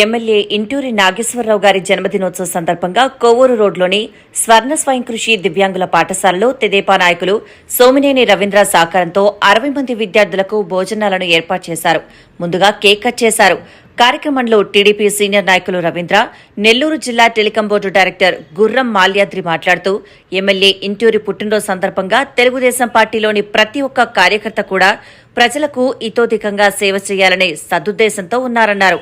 MLA Inturi Nageswararao గారి జన్మదినోత్సవ సందర్భంగా కొవ్వూరు రోడ్లోని స్వర్ణ స్వయం కృషి దివ్యాంగుల పాఠశాలలో తెదేపా నాయకులు సోమినేని రవీంద్ర సహకారంతో అరవై మంది విద్యార్థులకు భోజనాలను ఏర్పాటు చేశారు. ముందుగా కేక్ కట్ చేశారు. కార్యక్రమంలో టీడీపీ సీనియర్ నాయకులు రవీంద్ర నెల్లూరు జిల్లా టెలికాం బోర్డు డైరెక్టర్ గుర్రం మాల్యాద్రి మాట్లాడుతూ ఎమ్మెల్యే ఇంటూరి పుట్టినరోజు సందర్భంగా తెలుగుదేశం పార్టీలోని ప్రతి ఒక్క కార్యకర్త కూడా ప్రజలకు ఇతోధికంగా సేవ చేయాలనే సదుద్దేశంతో ఉన్నారన్నారు.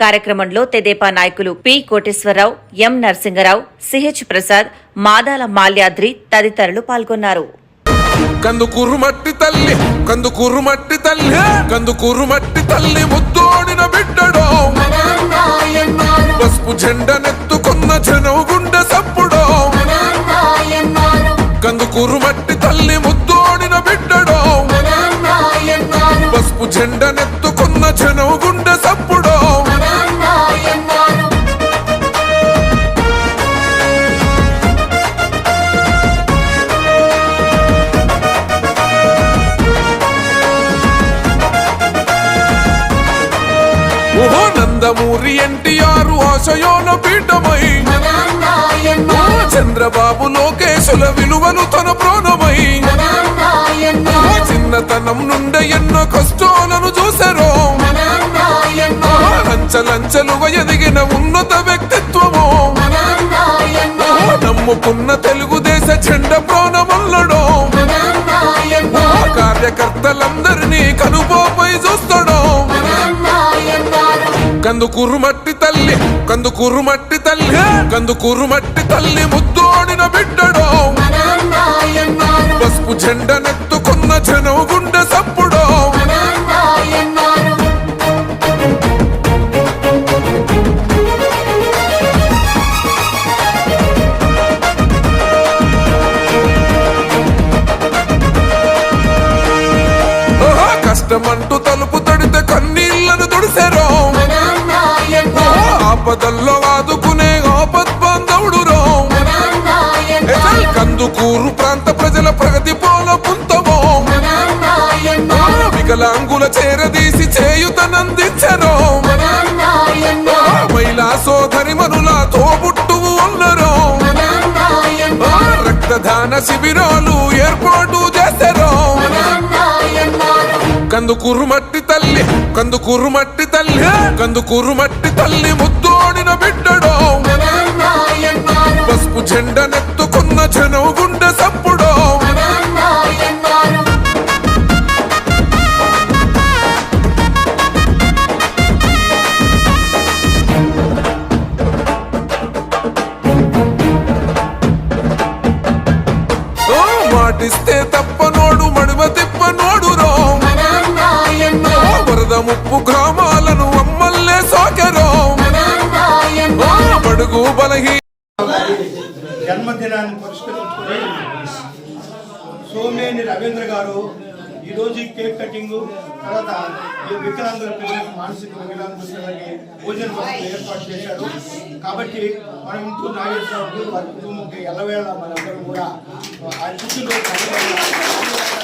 కార్యక్రమంలో తెదేపా నాయకులు P. Koteswararao M. Narasingarao C H Prasad Madala Malyadri తదితరులు పాల్గొన్నారు. కందుకూరు మట్టి తల్లి కందుకూరు మట్టి తల్లి కందుకూరు మట్టి తల్లి ముద్దోడిన బిడ్డడో. పసుపు జెండనెత్తుకున్న జనం గుండె సప్పుడో కందుకూరు మట్టి తల్లి ముద్దోడిన బిడ్డడో. పసుపు జెండనెత్తుకున్న జనం గుండె సప్పుడో నందమూరి ఎన్టీఆర్ ఆశయోన పీఠమై. చంద్రబాబు లోకేశుల విలువలు తన ప్రాణమై. చిన్నతనం నుండి ఎన్నో కష్టాలను చూసారో. లంచలంచలుగా ఎదిగిన ఉన్నత వ్యక్తిత్వము. నమ్ముకున్న తెలుగుదేశ చెండ ప్రాణమల్లడో. కార్యకర్తలందరినీ కనుపోపై కందుకూరు మట్టి తల్లి కందుకూరు మట్టి తల్లి కందుకూరు మట్టి తల్లి ముద్దోడిన బిడ్డడో. పసుపు జెండనెత్తుకున్న జనం గుండె సప్పుడో ఆపదల్లో ఆదుకునే ఆపద్ బాంధవుడురో ఎజల్ కందుకూరు ప్రాంత ప్రజల ప్రగతి పోల పుంతమో. వికలాంగుల చేరదీసి చేయుతనందించరో. మహిళా సోదరి మనుల తోబుట్టువు ఉన్నరో. రక్తదాన శిబిరాలు ఏర్పాటు చేశారో కందుకూరు మట్టి తల్లి కందుకూరు మట్టి తల్లి కందుకూరు మట్టి తల్లి ముద్దోడిన బిడ్డడో పసుపు జెండనెత్తుకున్న జనం గుండె సప్పుడో వాటిస్తే తప్ప బలహీ జన్మదినాన్ని పురస్కరించుకుని సోమేని రవీంద్ర గారు ఈరోజు ఈ కేక్ కటింగ్ తర్వాత ఈ వికలాంగుల పిల్లలకు మానసిక వికలాంగుల పిల్లలకి భోజన వసతులు ఏర్పాటు చేశారు. కాబట్టి మన ఇంటూ నాగేశ్వరరావు వారి కుటుంబంకి ఎల్లవేళ మనందరం కూడా ఆ పుట్టినరోజు